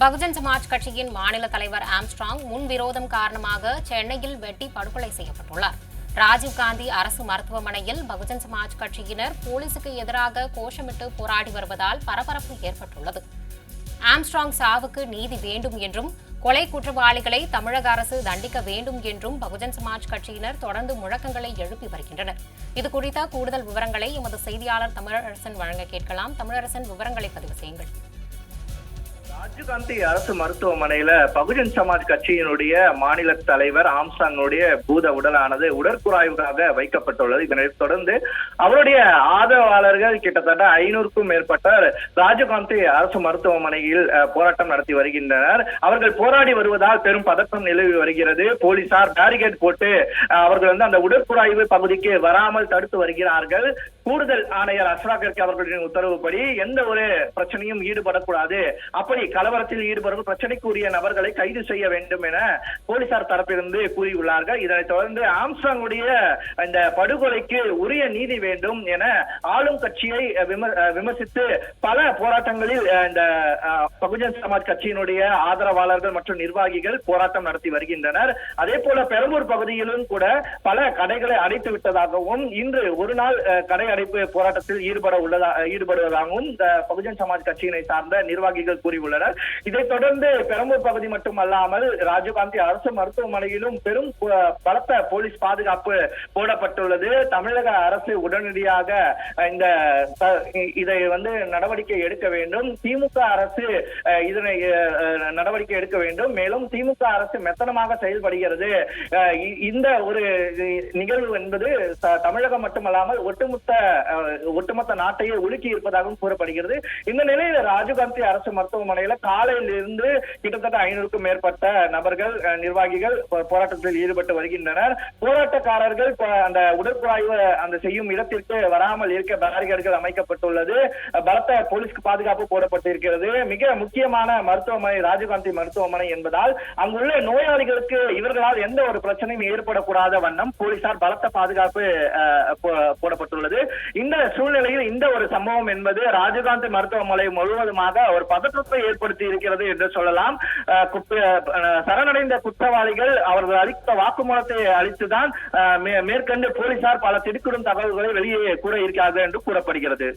பகுஜன் சமாஜ் கட்சியின் மாநில தலைவர் ஆம்ஸ்ட்ராங் முன்விரோதம் காரணமாக சென்னையில் வெட்டி படுகொலை செய்யப்பட்டுள்ளார். ராஜீவ்காந்தி அரசு மருத்துவமனையில் பகுஜன் சமாஜ் கட்சியினர் போலீசுக்கு எதிராக கோஷமிட்டு போராடி வருவதால் பரபரப்பு ஏற்பட்டுள்ளது. ஆம்ஸ்ட்ராங் சாவுக்கு நீதி வேண்டும் என்றும் கொலை குற்றவாளிகளை தமிழக அரசு தண்டிக்க வேண்டும் என்றும் பகுஜன் சமாஜ் கட்சியினர் தொடர்ந்து முழக்கங்களை எழுப்பி வருகின்றனர். இது குறித்த கூடுதல் விவரங்களை எமது செய்தியாளர் தமிழரசன் வழங்க கேட்கலாம். தமிழரசன் விவரங்களை பதிவு செய்யுங்கள். ராஜீவ்காந்தி அரசு மருத்துவமனையில பகுஜன் சமாஜ் கட்சியினுடைய மாநில தலைவர் ஆம்சாங்குடைய பூத உடலானது உடற்குறாய்வுக்காக வைக்கப்பட்டுள்ளது. இதனை தொடர்ந்து அவருடைய ஆதரவாளர்கள் கிட்டத்தட்ட ஐநூறுக்கும் மேற்பட்ட ராஜீவ்காந்தி அரசு மருத்துவமனையில் போராட்டம் நடத்தி வருகின்றனர். அவர்கள் போராடி வருவதால் பெரும் பதற்றம் நிலவி வருகிறது. போலீசார் பேரிகேட் போட்டு அவர்கள் வந்து அந்த உடற்குறாய்வு பகுதிக்கு வராமல் தடுத்து வருகிறார்கள். கூடுதல் ஆணையர் அஸ்ராகருக்கு அவர்களின் உத்தரவுப்படி எந்த ஒரு பிரச்சனையும் ஈடுபடக்கூடாது. அப்படி கலவரத்தில் ஈடுபடும் பிரச்சனைக்குரிய நபர்களை கைது செய்ய வேண்டும் என போலீசார் தரப்பிலிருந்து கூறியுள்ளார்கள். இதனைத் தொடர்ந்து ஆம்சாங்குடைய இந்த படுகொலைக்கு உரிய நீதி வேண்டும் என ஆளும் கட்சியை விமர்சித்து பல போராட்டங்களில் இந்த பகுஜன் சமாஜ் கட்சியினுடைய ஆதரவாளர்கள் மற்றும் நிர்வாகிகள் போராட்டம் நடத்தி வருகின்றனர். அதே போல பெரம்பூர் பகுதியிலும் கூட பல கடைகளை அடைத்து விட்டதாகவும் இன்று ஒரு நாள் கடை அடைப்பு போராட்டத்தில் ஈடுபட உள்ளதா ஈடுபடுவதாகவும் இந்த பகுஜன் சமாஜ் கட்சியினை சார்ந்த நிர்வாகிகள் கூறியுள்ளனர். இதைத் தொடர்ந்து பெரம்பூர் பகுதி மட்டுமல்லாமல் ராஜீவ்காந்தி அரசு மருத்துவமனையிலும் பெரும் பலத்த போலீஸ் பாதுகாப்பு போடப்பட்டுள்ளது. தமிழக அரசு உடனடியாக இந்த இதை வந்து நடவடிக்கை எடுக்க வேண்டும். திமுக அரசு இதனை நடவடிக்கை எடுக்க வேண்டும். மேலும் திமுக அரசு மெத்தனமாக செயல்படுகிறது. இந்த ஒரு நிகழ்வு என்பது தமிழகம் மட்டுமல்லாமல் ஒட்டுமொத்த ஒட்டுமொத்த நாட்டையே உலுக்கி இருப்பதாகவும் கூறப்படுகிறது. இந்த நிலையில் ராஜீவ்காந்தி அரசு மருத்துவமனை மருத்துவமனையில காலையில் இருந்து கிட்டத்தட்ட ஐநூறுக்கும் மேற்பட்ட நபர்கள் நிர்வாகிகள் போராட்டத்தில் ஈடுபட்டு வருகின்றனர். போராட்டக்காரர்கள் அந்த உடற்குழாய்வு அந்த செய்யும் இடத்திற்கு வராமல் இருக்க பேரிகேடுகள் அமைக்கப்பட்டுள்ளது. பலத்த போலீஸ்க்கு பாதுகாப்பு போடப்பட்டிருக்கிறது. மிக முக்கியமான மருத்துவமனை ராஜீவ்காந்தி மருத்துவமனை என்பதால் அங்குள்ள நோயாளிகளுக்கு இவர்களால் எந்த ஒரு பிரச்சனையும் ஏற்படக்கூடாத வண்ணம் போலீசார் பலத்த பாதுகாப்பு போடப்பட்டுள்ளது. இந்த சூழ்நிலையில் இந்த ஒரு சம்பவம் என்பது ராஜீவ்காந்தி மருத்துவமனை முழுவதுமாக ஒரு பதற்றத்தை ஏற்படுத்தி இருக்கிறது என்று சொல்லலாம். சரணடைந்த குற்றவாளிகள் அவர்கள் அளித்த வாக்குமூலத்தை அளித்துதான் மேற்கண்டு போலீசார் பல திடுக்கிடும் தகவல்களை வெளியே கூற இருக்கிறார்கள் என்று கூறப்படுகிறது.